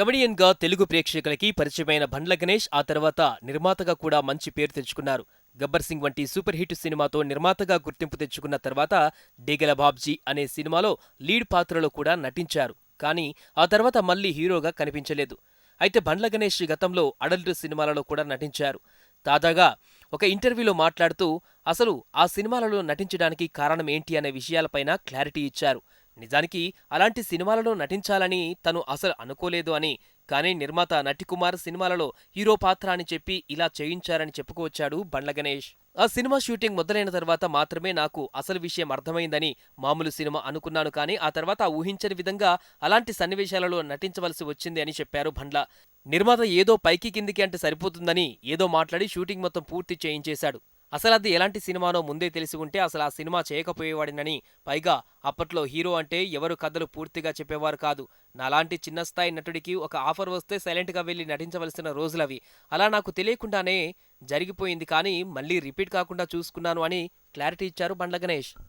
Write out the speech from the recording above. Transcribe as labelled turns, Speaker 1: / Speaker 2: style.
Speaker 1: కమెడియన్గా తెలుగు ప్రేక్షకులకి పరిచయమైన బండ్ల గణేష్ ఆ తర్వాత నిర్మాతగా కూడా మంచి పేరు తెచ్చుకున్నారు. గబ్బర్ సింగ్ వంటి సూపర్ హిట్ సినిమాతో నిర్మాతగా గుర్తింపు తెచ్చుకున్న తర్వాత డేగల బాబ్జీ అనే సినిమాలో లీడ్ పాత్రలో కూడా నటించారు. కానీ ఆ తర్వాత మళ్ళీ హీరోగా కనిపించలేదు. అయితే బండ్ల గణేష్ గతంలో అడల్ట్ సినిమాలలో కూడా నటించారు. తాజాగా ఒక ఇంటర్వ్యూలో మాట్లాడుతూ అసలు ఆ సినిమాలలో నటించడానికి కారణం ఏంటి? అనే విషయాలపైన క్లారిటీ ఇచ్చారు. నిజానికి అలాంటి సినిమాలలో నటించాలని తను అసలు అనుకోలేదు అని కానీ నిర్మాత నటికుమార్ సినిమాలలో హీరో పాత్ర అని చెప్పి ఇలా చేయించారని చెప్పుకొచ్చాడు బండ్ల గణేష్. ఆ సినిమా షూటింగ్ మొదలైన తర్వాత మాత్రమే నాకు అసలు విషయం అర్థమైందని మామూలు సినిమా అనుకున్నాను కానీ ఆ తర్వాత ఊహించని విధంగా అలాంటి సన్నివేశాలలో నటించవలసి వచ్చింది అని చెప్పారు బండ్ల. నిర్మాత ఏదో పైకి కిందికి అంటే సరిపోతుందని ఏదో మాట్లాడి షూటింగ్ మొత్తం పూర్తి చేయించేశాడు. అసలు అది ఎలాంటి సినిమానో ముందే తెలిసి ఉంటే అసలు ఆ సినిమా చేయకపోయేవాడినని. పైగా అప్పట్లో హీరో అంటే ఎవరు కథలు పూర్తిగా చెప్పేవారు కాదు. నాలాంటి చిన్న స్థాయి నటుడికి ఒక ఆఫర్ వస్తే సైలెంట్గా వెళ్ళి నటించవలసిన రోజులవి. అలా నాకు తెలియకుండానే జరిగిపోయింది కానీ మళ్ళీ రిపీట్ కాకుండా చూసుకున్నాను అని క్లారిటీ ఇచ్చారు బండ్ల గణేష్.